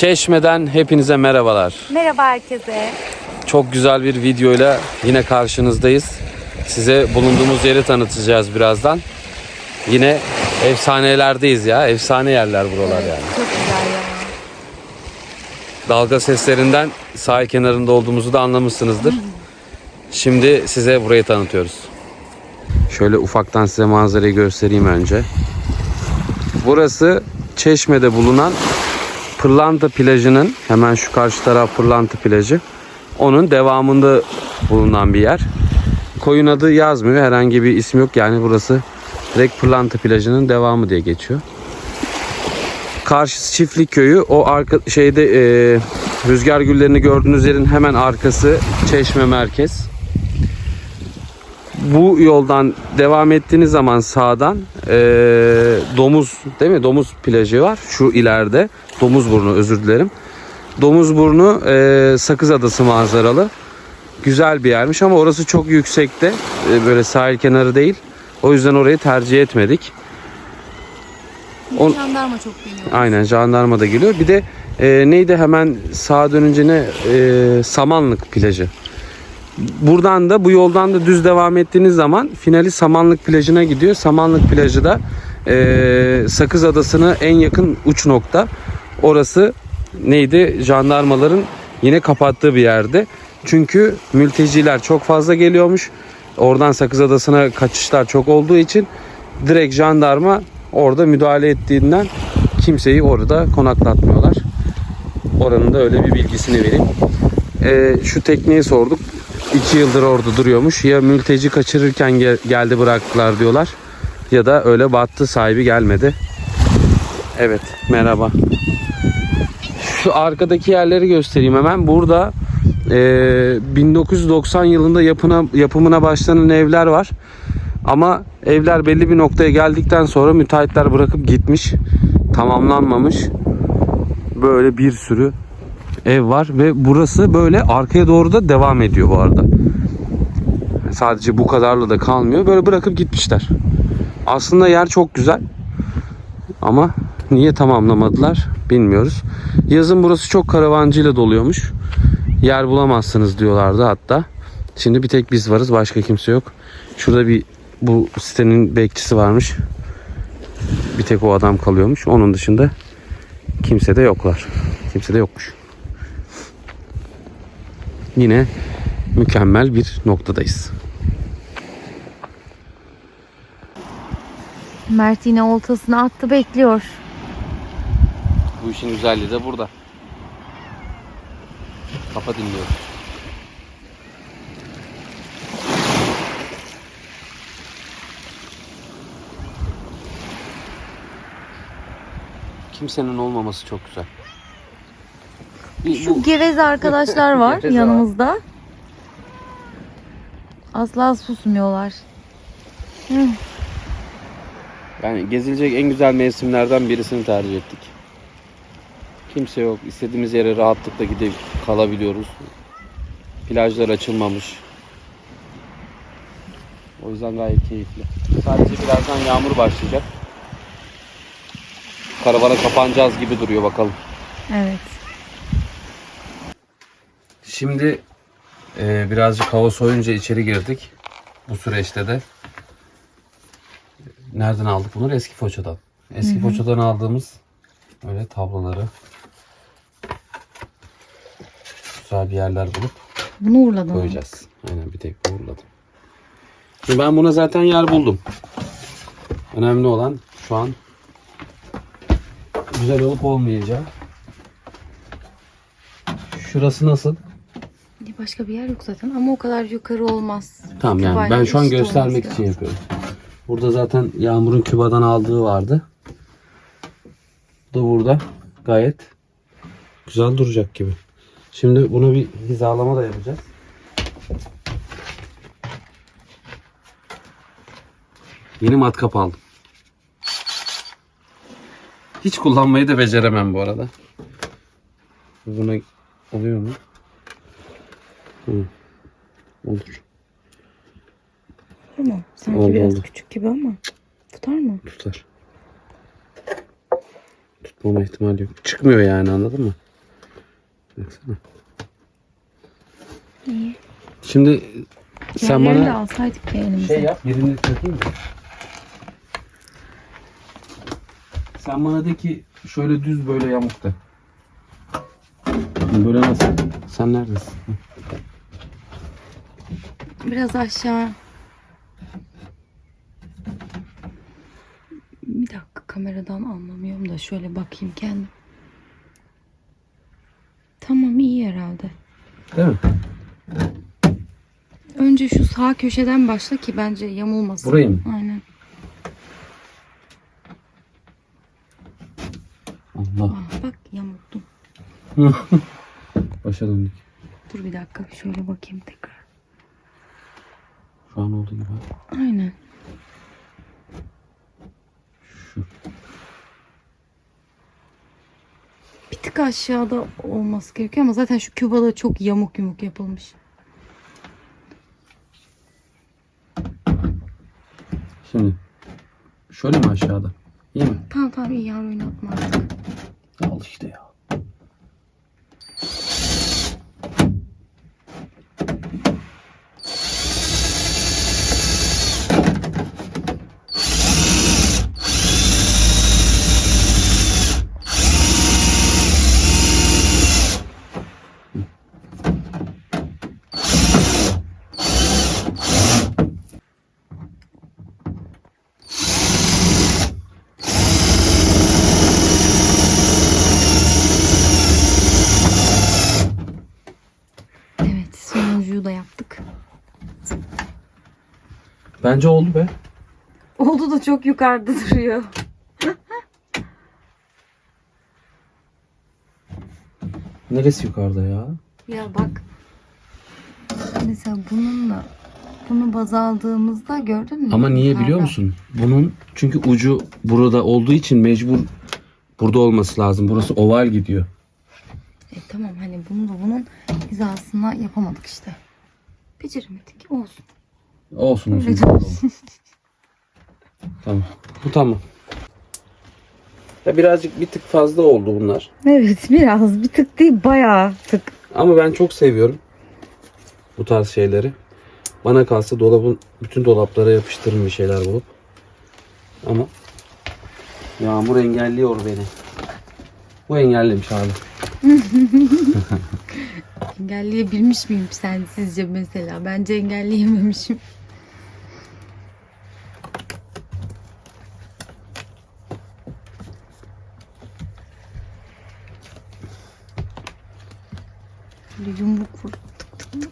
Çeşme'den hepinize merhabalar. Merhaba herkese. Çok güzel bir videoyla yine karşınızdayız. Size bulunduğumuz yeri tanıtacağız birazdan. Yine efsanelerdeyiz ya. Efsane yerler buralar yani. Çok güzel ya. Dalga seslerinden sahil kenarında olduğumuzu da anlamışsınızdır. Şimdi size burayı tanıtıyoruz. Şöyle ufaktan size manzarayı göstereyim önce. Burası Çeşme'de bulunan Pırlanta plajının hemen şu karşı taraf Pırlanta plajı. Onun devamında bulunan bir yer. Koyun adı yazmıyor. Herhangi bir isim yok. Yani burası direkt Pırlanta plajının devamı diye geçiyor. Karşısı Çiftlik Köyü. O arka şeyde e, rüzgar güllerini gördüğünüz yerin hemen arkası Çeşme Merkez. Bu yoldan devam ettiğiniz zaman sağdan e, domuz değil mi? Domuz plajı var şu ileride. Domuzburnu özür dilerim. Domuzburnu e, Sakız Adası manzaralı. Güzel bir yermiş ama orası çok yüksekte. E, böyle sahil kenarı değil. O yüzden orayı tercih etmedik. On- Jandarma çok biniyor. Aynen jandarma da geliyor. Bir de e, neydi hemen sağa dönünce ne e, Samanlık plajı. Buradan da bu yoldan da düz devam ettiğiniz zaman finali Samanlık plajına gidiyor. Samanlık plajı da e, Sakız Adası'na en yakın uç nokta. Orası neydi? Jandarmaların yine kapattığı bir yerde. Çünkü mülteciler çok fazla geliyormuş. Oradan Sakız Adası'na kaçışlar çok olduğu için direkt jandarma orada müdahale ettiğinden kimseyi orada konaklatmıyorlar. Oranın da öyle bir bilgisini vereyim. Ee, şu tekneyi sorduk. İki yıldır orada duruyormuş. Ya mülteci kaçırırken gel- geldi bıraktılar diyorlar. Ya da öyle battı sahibi gelmedi. Evet merhaba. Şu arkadaki yerleri göstereyim hemen. Burada e, 1990 yılında yapına, yapımına başlanan evler var. Ama evler belli bir noktaya geldikten sonra müteahhitler bırakıp gitmiş. Tamamlanmamış. Böyle bir sürü ev var ve burası böyle arkaya doğru da devam ediyor bu arada. Sadece bu kadarla da kalmıyor. Böyle bırakıp gitmişler. Aslında yer çok güzel. Ama niye tamamlamadılar bilmiyoruz. Yazın burası çok karavancıyla doluyormuş. Yer bulamazsınız diyorlardı hatta. Şimdi bir tek biz varız. Başka kimse yok. Şurada bir bu sitenin bekçisi varmış. Bir tek o adam kalıyormuş. Onun dışında kimse de yoklar. Kimse de yokmuş. Yine mükemmel bir noktadayız. Mert yine oltasını attı bekliyor. Bu işin güzelliği de burada. Kafa dinliyoruz. Kimsenin olmaması çok güzel. Şu geveze arkadaşlar var Geveze var. yanımızda. Asla susmuyorlar. Yani gezilecek en güzel mevsimlerden birisini tercih ettik. Kimse yok. İstediğimiz yere rahatlıkla gidip kalabiliyoruz. Plajlar açılmamış. O yüzden gayet keyifli. Sadece birazdan yağmur başlayacak. Karavana kapanacağız gibi duruyor bakalım. Evet. Şimdi e, birazcık hava soyunca içeri girdik. Bu süreçte de nereden aldık bunları? Eski Foça'dan. Eski Foça'dan aldığımız öyle tabloları güzel bir yerler bulup Bunu uğurladım. koyacağız. Aynen bir tek uğurladım. Şimdi ben buna zaten yer buldum. Önemli olan şu an güzel olup olmayacağı. Şurası nasıl? Başka bir yer yok zaten ama o kadar yukarı olmaz. Tamam yani ben şu an göstermek için yapıyorum. Burada zaten Yağmur'un Küba'dan aldığı vardı. Bu da burada gayet güzel duracak gibi. Şimdi bunu bir hizalama da yapacağız. Yeni matkap aldım. Hiç kullanmayı da beceremem bu arada. Buna oluyor mu? Hı. Olur. Ama sanki Oldu, biraz oldu. küçük gibi ama tutar mı? Tutar. Tutmama ihtimali yok. Çıkmıyor yani anladın mı? Baksana. İyi. Şimdi sen Diğerlerini de bana alsaydık ya elimize. şey yap. Birini takayım mı? Sen bana de ki şöyle düz böyle yamuk da. Böyle nasıl? Sen neredesin? Biraz aşağı. Bir dakika kameradan anlamıyorum da şöyle bakayım kendim. Tamam iyi herhalde. Değil mi? Önce şu sağ köşeden başla ki bence yamulmasın. Burayı mı? Aynen. Allah. Ah, bak yamulttum. Başa döndük. Dur bir dakika şöyle bakayım tekrar. An olduğu gibi. Aynen. Şu. Bir tık aşağıda olması gerekiyor ama zaten şu kübada çok yamuk yumuk yapılmış. Şimdi. Şöyle mi aşağıda? İyi mi? Tamam tamam iyi yar oynatma artık. Al işte ya. Evet sonuncuyu da yaptık. Bence oldu be. Oldu da çok yukarıda duruyor. Neresi yukarıda ya? Ya bak. Mesela bununla bunu baz aldığımızda gördün mü? Ama niye biliyor Yukarıda. musun? Bunun çünkü ucu burada olduğu için mecbur burada olması lazım. Burası oval gidiyor. E, tamam hani bunu da bunun hizasına yapamadık işte. Beceremedik. Olsun. Olsun olsun. Olsun. Tamam. Bu tamam. Ya birazcık bir tık fazla oldu bunlar. Evet biraz bir tık değil bayağı tık. Ama ben çok seviyorum bu tarz şeyleri. Bana kalsa dolabın bütün dolaplara yapıştırın bir şeyler bulup. Ama yağmur engelliyor beni. Bu engellemiş abi. Engelleyebilmiş miyim sen sizce mesela? Bence engelleyememişim. Böyle yumruk vur. Tık tık tık.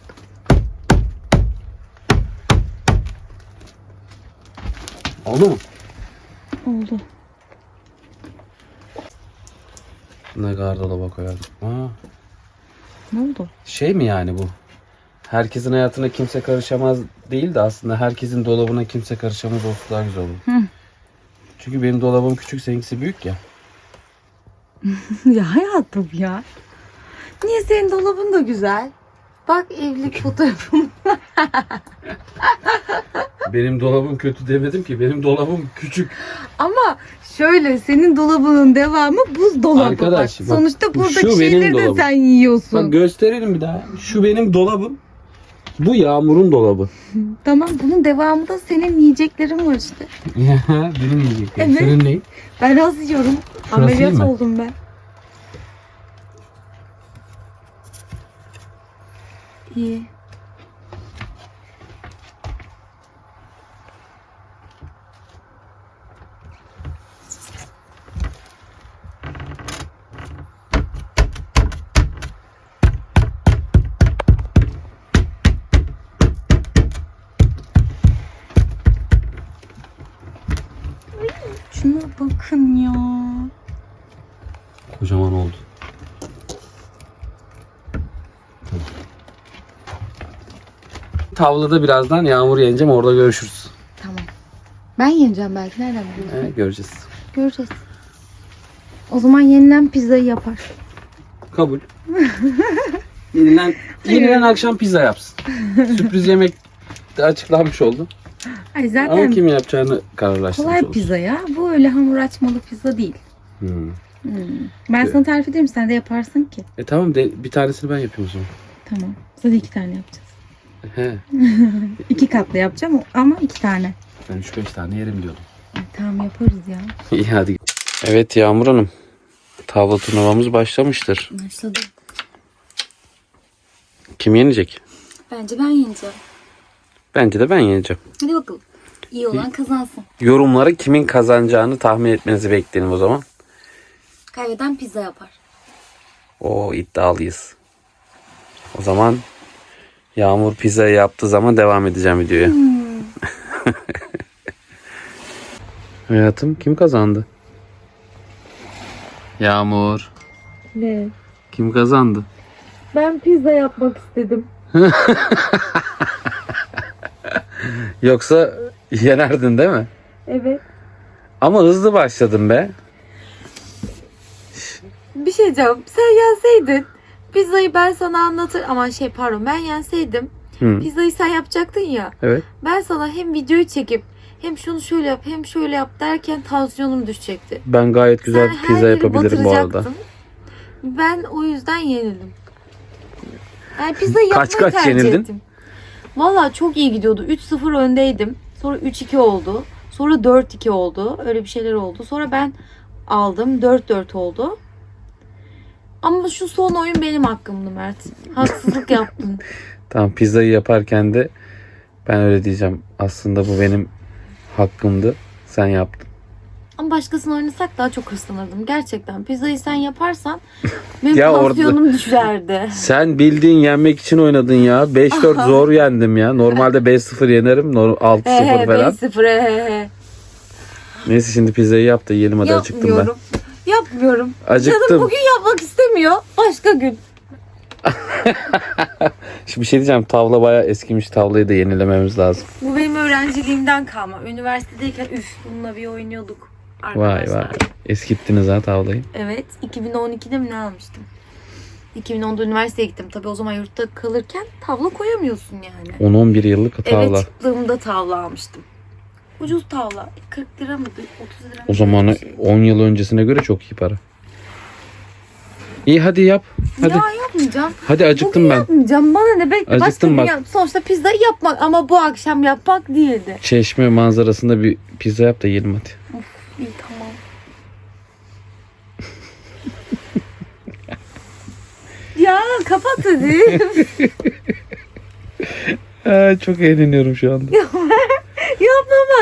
Oldu mu? Oldu. Ne gardıraba koyardım. Aa, Ne oldu? şey mi yani bu? Herkesin hayatına kimse karışamaz değil de aslında herkesin dolabına kimse karışamaz olsa daha güzel olur. Hı. Çünkü benim dolabım küçük seninkisi büyük ya. ya hayatım ya. Niye senin dolabın da güzel? Bak evlilik fotoğrafım. Benim dolabım kötü demedim ki. Benim dolabım küçük. Ama şöyle senin dolabının devamı buzdolabı. Arkadaş, bak. bak, Sonuçta buradaki şu benim şeyleri de dolabım. sen yiyorsun. Bak gösterelim bir daha. Şu benim dolabım. Bu Yağmur'un dolabı. Tamam bunun devamı da senin yiyeceklerin var işte. benim yiyeceklerim. Evet. Senin ne? Ben az yiyorum. Şurası Ameliyat iyi mi? oldum ben. İyi. Tavlada birazdan Yağmur yeneceğim. Orada görüşürüz. Tamam. Ben yeneceğim belki. Nereden biliyorsun? He, göreceğiz. Göreceğiz. O zaman yenilen pizzayı yapar. Kabul. Yenilen, yenilen akşam pizza yapsın. Sürpriz yemek de açıklanmış oldu. Ay Ama zaten kim yapacağını kararlaştırmış kolay olsun. pizza ya. Bu öyle hamur açmalı pizza değil. Hmm. Hmm. Ben sana tarif ederim sen de yaparsın ki. E tamam de bir tanesini ben yapayım o zaman. Tamam. Zaten iki tane yapacağız. He. İki katlı yapacağım ama iki tane. Ben 3-5 tane yerim diyordum. Ay, tamam yaparız ya. İyi hadi. Evet Yağmur Hanım. Tavla turnuvamız başlamıştır. Başladı. Kim yenecek? Bence ben yeneceğim. Bence de ben yeneceğim. Hadi bakalım. İyi olan kazansın. Yorumlara kimin kazanacağını tahmin etmenizi bekleyelim o zaman. Kaybeden pizza yapar. O iddialıyız. O zaman Yağmur pizza yaptığı zaman devam edeceğim videoya. Hayatım kim kazandı? Yağmur. Ne? Kim kazandı? Ben pizza yapmak istedim. Yoksa yenerdin değil mi? Evet. Ama hızlı başladın be. Bir şey diyeceğim. Sen yenseydin pizzayı ben sana anlatır ama şey pardon ben yenseydim Hı, pizzayı sen yapacaktın ya. evet. Ben sana hem videoyu çekip hem şunu şöyle yap hem şöyle yap derken tansiyonum düşecekti. Ben gayet güzel Sen her pizza yeri yapabilirim bu arada. batıracaktın. Ben o yüzden yenildim. Yani pizzayı Kaç yapmayı kaç tercih yenildin? ettim. Valla çok iyi gidiyordu. 3-0 öndeydim. Sonra 3-2 oldu. Sonra 4-2 oldu. Öyle bir şeyler oldu. Sonra ben aldım. 4-4 oldu. Ama şu son oyun benim hakkımdı Mert. Haksızlık yaptın. Tamam pizzayı yaparken de ben öyle diyeceğim. Aslında bu benim hakkımdı. Sen yaptın. Ama başkasını oynasak daha çok hırslanırdım. Gerçekten. Pizzayı sen yaparsan benim Ya orada- tansiyonum düşerdi. Sen bildiğin yenmek için oynadın ya. 5-4 zor yendim ya. Normalde 5-0 yenerim. Nor- 6-0 He he falan. 5-0 he he. Neyse şimdi pizzayı yap da yiyelim hadi acıktım ben. Yapmıyorum. Yapmıyorum. Canım Acıktım. bugün yapmak istemiyor. Başka gün. Şimdi bir şey diyeceğim. Tavla bayağı eskimiş. Tavlayı da yenilememiz lazım. Bu benim öğrenciliğimden kalma. Üniversitedeyken üf bununla bir oynuyorduk. Vay Arkadaşlar. vay. Eskittiniz ha tavlayı. Evet. 2012'de mi ne almıştım? 2010'da üniversiteye gittim. Tabii o zaman yurtta kalırken tavla koyamıyorsun yani. 10-11 yıllık tavla. Evet çıktığımda tavla almıştım. Ucuz tavla. 40 lira mıydı? 30 lira mı? O zaman 10 yıl öncesine göre çok iyi para. İyi hadi yap. Hadi. Ya yapmayacağım. Hadi acıktım Bugün ben. yapmayacağım. Bana ne bekle. Başka Acıktım gün bak. yap. Sonuçta pizzayı yapmak ama bu akşam yapmak değildi. Çeşme manzarasında bir pizza yap da yiyelim hadi. İyi tamam. ya kapat hadi. Aa, çok eğleniyorum şu anda.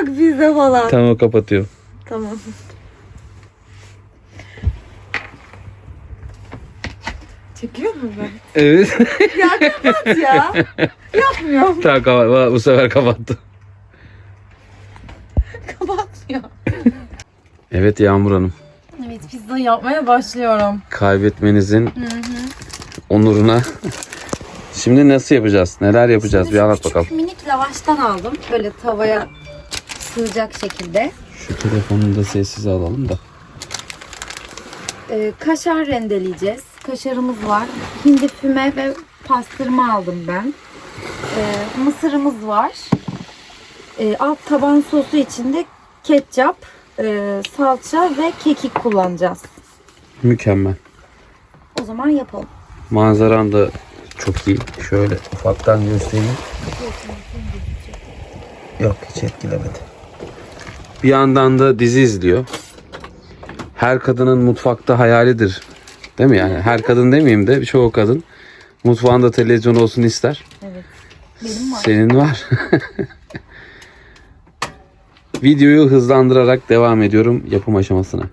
Bak pizza falan. tamam kapatıyorum. Tamam. Çekiyor mu ben? Evet. Ya kapat ya. Yapmıyorum. tamam kapat. Bu sefer kapattı. Kapatmıyor. Evet Yağmur Hanım. Evet pizza yapmaya başlıyorum. Kaybetmenizin onuruna. Şimdi nasıl yapacağız? Neler yapacağız? Bir anlat bakalım. Küçük minik lavaştan aldım. Böyle tavaya sığacak şekilde. Şu telefonu da sessize alalım da. Ee, kaşar rendeleyeceğiz. Kaşarımız var. Hindi füme ve pastırma aldım ben. Ee, mısırımız var. Ee, alt taban sosu içinde ketçap, e, salça ve kekik kullanacağız. Mükemmel. O zaman yapalım. Manzaran da çok iyi. Şöyle ufaktan göstereyim. Yok hiç etkilemedi. Bir yandan da dizi izliyor. Her kadının mutfakta hayalidir. Değil mi yani? Her kadın demeyeyim de çoğu kadın mutfağında televizyon olsun ister. Evet. Benim var. Senin var. Videoyu hızlandırarak devam ediyorum yapım aşamasına.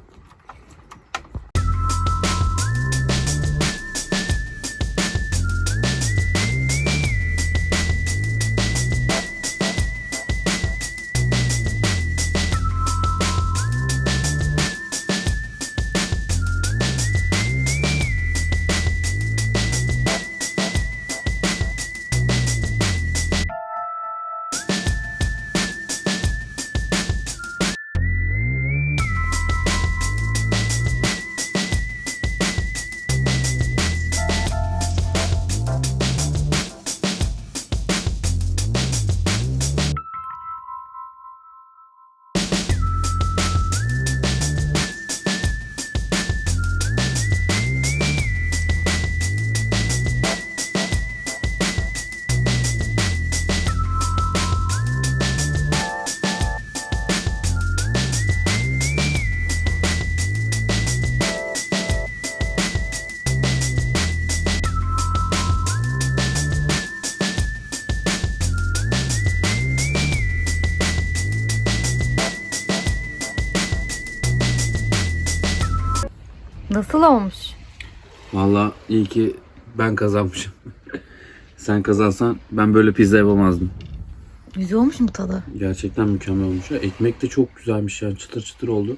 Nasıl olmuş? Vallahi iyi ki ben kazanmışım. Sen kazansan ben böyle pizza yapamazdım. Güzel olmuş mu tadı? Gerçekten mükemmel olmuş. ya. Ekmek de çok güzelmiş yani çıtır çıtır oldu.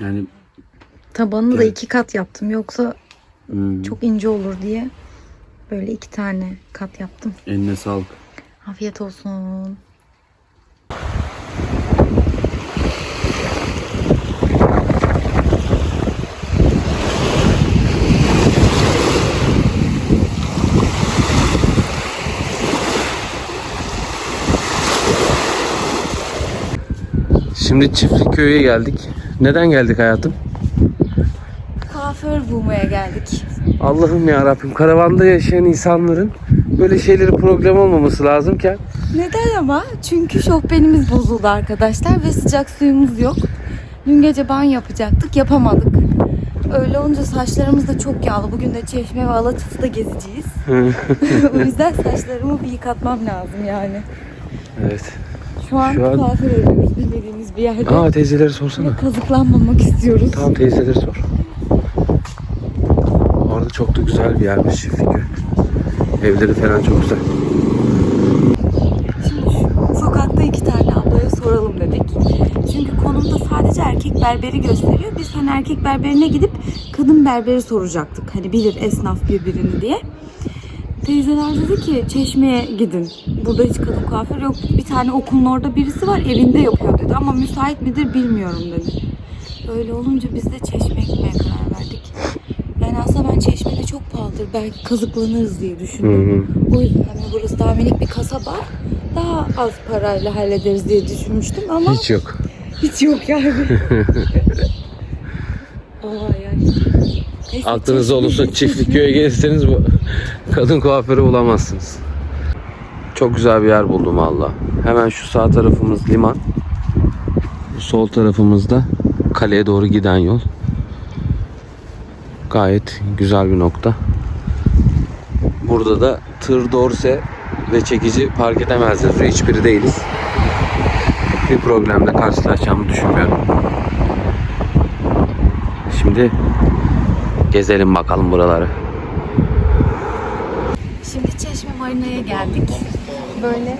Yani Tabanını da Evet. iki kat yaptım. Yoksa hmm, çok ince olur diye böyle iki tane kat yaptım. eline sağlık. Afiyet olsun. Şimdi Çiftlik Köy'e geldik. Neden geldik hayatım? Kuaför bulmaya geldik. Allah'ım ya Rabbim karavanda yaşayan insanların böyle şeyleri problem olmaması lazımken Neden ama? Çünkü şofbenimiz bozuldu arkadaşlar ve sıcak suyumuz yok. Dün gece banyo yapacaktık, yapamadık. Öyle olunca saçlarımız da çok yağlı. Bugün de Çeşme ve Alaçatı'da gezeceğiz. o yüzden saçlarımı bir yıkatmam lazım yani. Evet. Şu an, Şu an- kuaför arıyoruz bilmediğimiz bir yerde. Aa teyzeleri sorsana. Kazıklanmamak istiyoruz. Tamam teyzeleri sor. Orada çok da güzel bir yermiş Köy. Evleri falan çok güzel. Sokakta iki tane ablaya soralım dedik. Çünkü konumda sadece erkek berberi gösteriyor. Biz hani erkek berberine gidip kadın berberi soracaktık. Hani bilir esnaf birbirini diye. Teyzeler dedi ki çeşmeye gidin. Burada hiç kadın kuaför yok. Bir tane okulun orada birisi var evinde yapıyor dedi. Ama müsait midir bilmiyorum dedi. Öyle olunca biz de çeşmeye gitmeye karar verdik. Yani aslında ben çeşmede çok pahalıdır. Belki kazıklanırız diye düşündüm. hı. O yüzden hani burası daha minik bir kasaba. Daha az parayla hallederiz diye düşünmüştüm ama hiç, Hiç yok. yok yani. Aklınızda olursa Çiftlik Köy'e gelirseniz bu kadın kuaförü bulamazsınız. Çok güzel bir yer buldum valla. Hemen şu sağ tarafımız liman. Sol tarafımızda kaleye doğru giden yol. Gayet güzel bir nokta. Burada da tır, dorse ve çekici park edemez yazıyor. Hiçbiri değiliz. Bir problemle karşılaşacağımı düşünmüyorum. Şimdi gezelim bakalım buraları. Şimdi Çeşme Marina'ya geldik. Böyle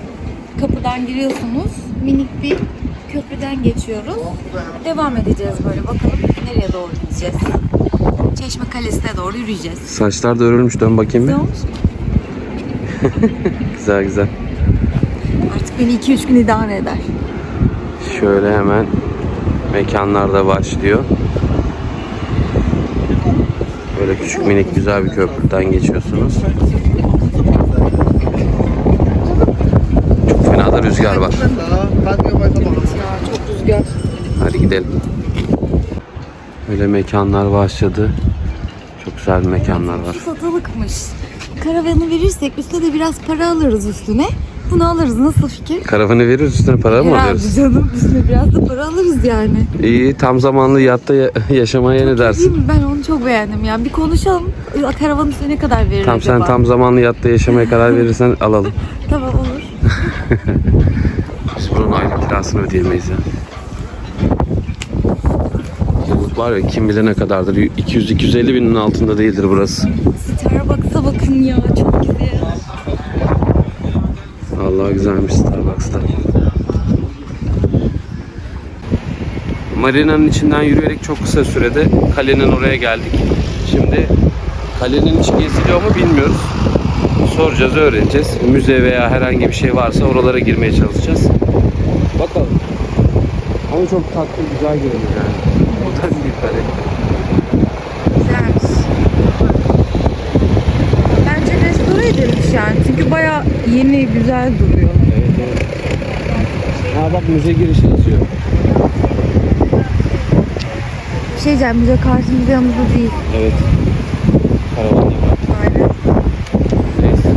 kapıdan giriyorsunuz. Minik bir köprüden geçiyoruz. Devam edeceğiz böyle. Bakalım nereye doğru gideceğiz. Çeşme Kalesi'ne doğru yürüyeceğiz. Saçlar da örülmüş dön bakayım bir. Güzel olmuş mu? Güzel güzel. Artık beni 2-3 gün idare eder. Şöyle hemen mekanlar da başlıyor. Böyle küçük minik güzel bir köprüden geçiyorsunuz. Çok fena da rüzgar var. Çok rüzgar. Hadi gidelim. Öyle mekanlar başladı. Çok güzel mekanlar var. Satılıkmış. Karavanı verirsek üstüne de biraz para alırız üstüne. Bunu alırız. Nasıl fikir? Karavanı veririz üstüne para mı Herhalde alıyoruz? canım. Üstüne biraz da para alırız yani. İyi tam zamanlı yatta ya- yaşamaya ne Değil dersin? mi? Ben onu çok beğendim ya. Bir konuşalım. Karavanın üstüne ne kadar verir Tam sen acaba? tam zamanlı yatta yaşamaya karar verirsen alalım. Tamam olur. Biz buranın aylık kirasını ödeyemeyiz ya. Yıllık var ya kim bilir ne kadardır. 200-250 binin altında değildir burası. Starbucks'a bakın ya. Çok Allah güzelmiş Starbucks'ta. Marina'nın içinden yürüyerek çok kısa sürede kalenin oraya geldik. Şimdi kalenin içi geziliyor mu bilmiyoruz. Soracağız, öğreneceğiz. Müze veya herhangi bir şey varsa oralara girmeye çalışacağız. Bakalım. Ama çok tatlı, güzel görünüyor yani. Modern bir kale. Güzelmiş. Bence restore edilmiş yani. Çünkü baya yeni, güzel duruyor. Evet, evet. Ha bak müze girişi yazıyor. Bir şey diyeceğim. Müze kartımız yanımızda değil. Evet. Karavan. Aynen. Neyse.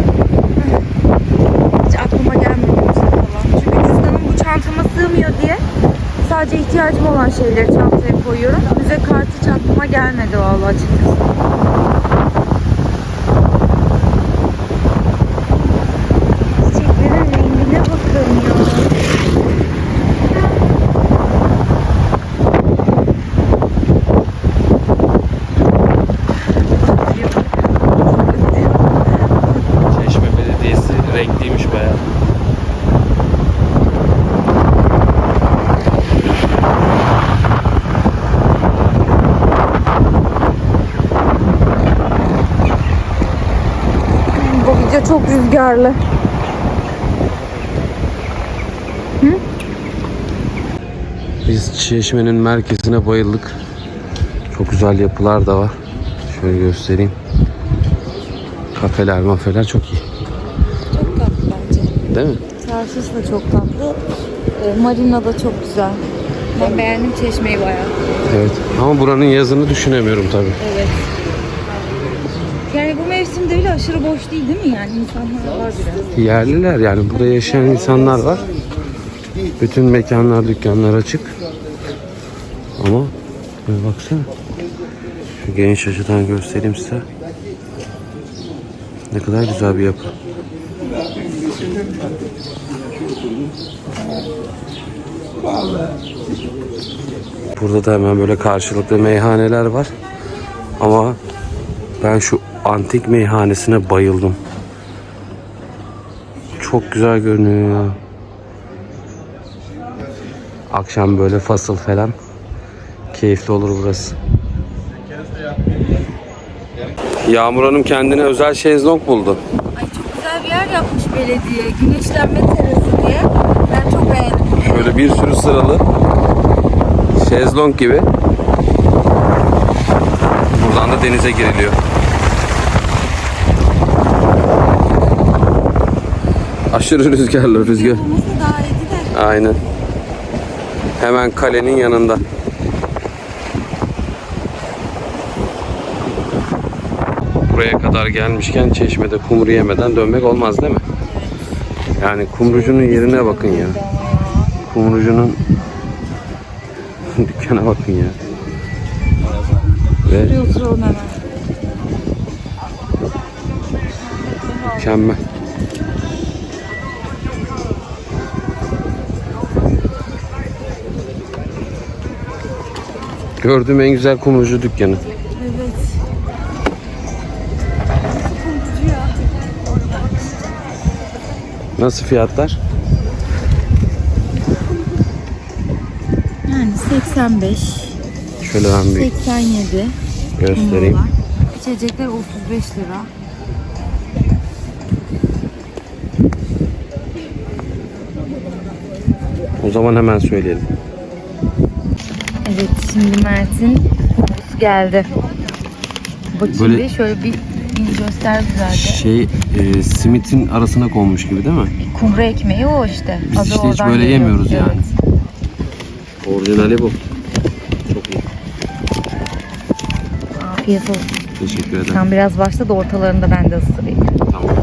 Hiç aklıma gelmedi müze falan. Çünkü cüzdanım bu çantama sığmıyor diye sadece ihtiyacım olan şeyleri çantaya koyuyorum. Müze kartı aklıma gelmedi vallahi açıkçası. Çiçeklerin rengine bakın ya. Rüzgarlı. Biz Çeşme'nin merkezine bayıldık. Çok güzel yapılar da var. Şöyle göstereyim. Kafeler, mafeler çok iyi. Çok tatlı bence. Değil mi? Çarşısı da çok tatlı. E, marina da çok güzel. Ben beğendim çeşmeyi bayağı. Evet. Ama buranın yazını düşünemiyorum tabii. Evet. Bile aşırı boş değil değil mi? Yani insanlar var. Yerliler yani burada yaşayan insanlar var. Bütün mekanlar, dükkanlar açık. Ama şöyle baksana. Şu geniş açıdan göstereyim size. Ne kadar güzel bir yapı. Burada da hemen böyle karşılıklı meyhaneler var. Ama ben şu antik meyhanesine bayıldım. Çok güzel görünüyor ya. Akşam böyle fasıl falan. Keyifli olur burası. Yağmur Hanım kendine özel şezlong buldu. Ay çok güzel bir yer yapmış belediye. Güneşlenme terası diye. Ben çok beğendim. Böyle bir sürü sıralı şezlong gibi. Buradan da denize giriliyor. Aşırı rüzgarlı rüzgar. Aynen. Hemen kalenin yanında. Buraya kadar gelmişken çeşmede kumru yemeden dönmek olmaz değil mi? Yani kumrucunun yerine bakın ya. Kumrucunun dükkana bakın ya. Ve mükemmel. Gördüğüm en güzel kumrucu dükkanı. Evet. Nasıl kumrucu ya? Nasıl fiyatlar? Yani 85, Şöyle ben bir 87 göstereyim. kumrular. İçecekler 35 lira. O zaman hemen söyleyelim. Evet şimdi Mert'in kumrusu geldi. Bakayım Böyle- bir şöyle bir, bir göster güzelce. Şey e, simitin arasına konmuş gibi değil mi? Kumru ekmeği o işte. Biz Adı işte hiç oradan böyle geliyor. yemiyoruz Evet. yani. Orijinali bu. Çok iyi. Afiyet olsun. Teşekkür ederim. Sen biraz başla da ortalarında ben de ısırayım. Tamam.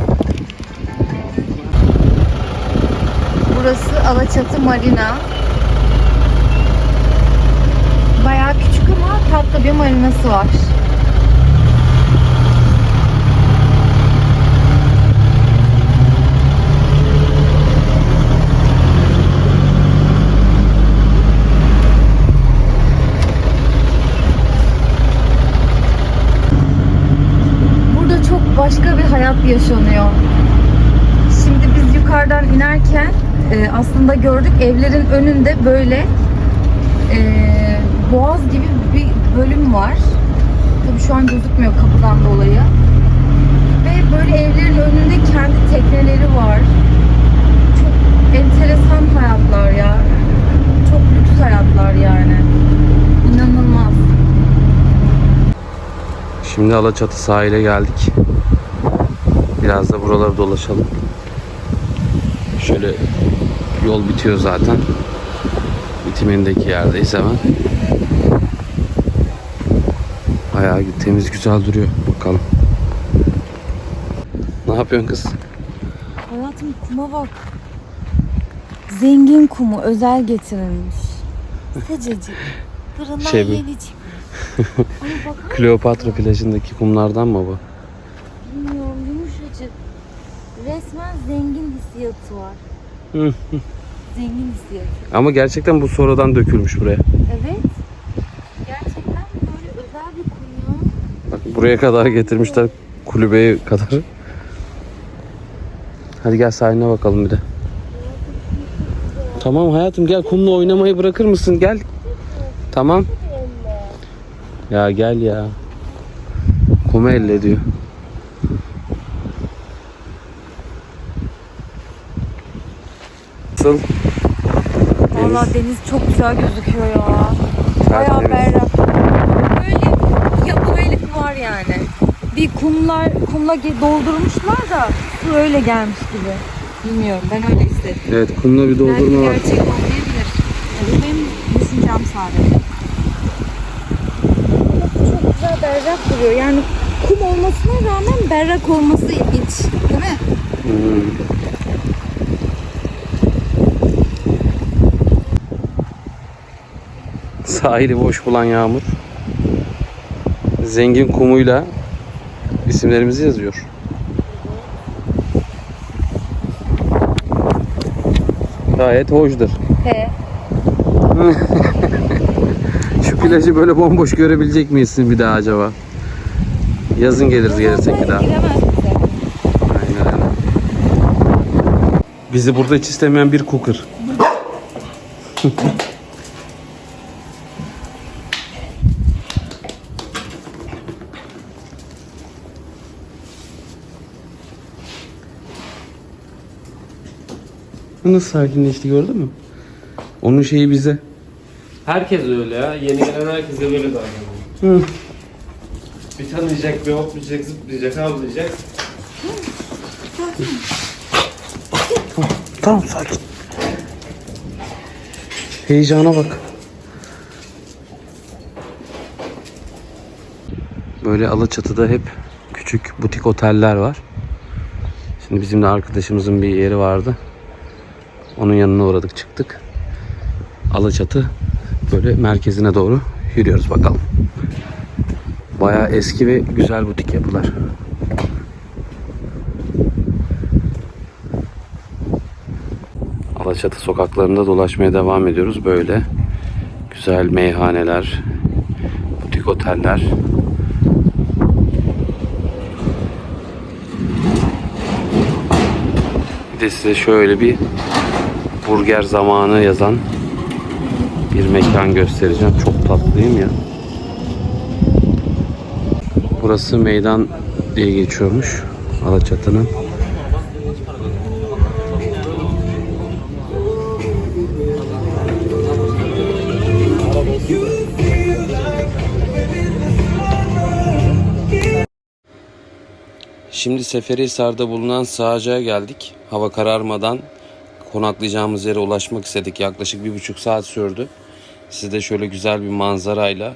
Burası Alaçatı Marina. Bayağı tatlı bir marinası var. Burada çok başka bir hayat yaşanıyor. Şimdi biz yukarıdan inerken e, aslında gördük evlerin önünde böyle e, boğaz gibi bir bölüm var. Tabii şu an gözükmüyor kapıdan dolayı. Ve böyle evlerin önünde kendi tekneleri var. Çok enteresan hayatlar ya. Çok lüks hayatlar yani. İnanılmaz. Şimdi Alaçatı sahile geldik. Biraz da buraları dolaşalım. Şöyle yol bitiyor zaten. Bitimindeki yerdeyiz hemen. Bayağı temiz güzel duruyor. Bakalım. Ne yapıyorsun kız? Hayatım kuma bak. Zengin kumu özel getirilmiş. Sıcacık. Fırından Şey. Ama bakar Kleopatra plajındaki kumlardan mı bu? Bilmiyorum yumuşacık. Resmen zengin hissiyatı var. Zengin hissiyatı. Ama gerçekten bu sonradan dökülmüş buraya. Buraya kadar getirmişler kulübeye kadar. Hadi gel sahiline bakalım bir de. Tamam hayatım gel kumla oynamayı bırakır mısın? Gel. Tamam. Ya gel ya. Kumu elle diyor. Nasıl? Valla deniz çok güzel gözüküyor ya. Bayağı berrak. Bir kumlar kumla doldurmuşlar da su öyle gelmiş gibi. Bilmiyorum ben öyle hissettim. Evet kumla bir Belki doldurma var. gerçek olmayabilir. Bu benim düşüncem sadece. Çok güzel berrak duruyor. Yani kum olmasına rağmen berrak olması ilginç. Değil mi? Hmm. Sahili boş bulan Yağmur. Zengin kumuyla isimlerimizi yazıyor. Gayet hoşdur. He. Şu plajı böyle bomboş görebilecek miyiz bir daha acaba? Yazın geliriz gelirsek bir daha. Aynen öyle. Bizi burada hiç istemeyen bir cooker. Nasıl sakinleşti gördün mü? Onun şeyi bize. Herkes öyle ya. Yeni gelen herkese böyle davranıyor. Hı. Bir tanıyacak, bir hoplayacak, zıplayacak, havlayacak. Tamam sakin. Heyecana bak. Böyle Alaçatı'da hep küçük butik oteller var. Şimdi bizim de arkadaşımızın bir yeri vardı. Onun yanına uğradık çıktık. Alaçatı böyle merkezine doğru yürüyoruz bakalım. Bayağı eski ve güzel butik yapılar. Alaçatı sokaklarında dolaşmaya devam ediyoruz. Böyle güzel meyhaneler, butik oteller. Bir de size şöyle bir burger zamanı yazan bir mekan göstereceğim. Çok tatlıyım ya. Burası meydan diye geçiyormuş Alaçatı'nın. Şimdi Seferihisar'da bulunan Sağca'ya geldik. Hava kararmadan konaklayacağımız yere ulaşmak istedik. Yaklaşık bir buçuk saat sürdü. Sizi de şöyle güzel bir manzarayla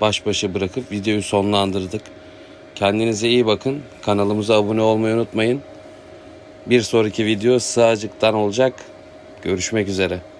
baş başa bırakıp videoyu sonlandırdık. Kendinize iyi bakın. Kanalımıza abone olmayı unutmayın. Bir sonraki video Sığacık'tan olacak. Görüşmek üzere.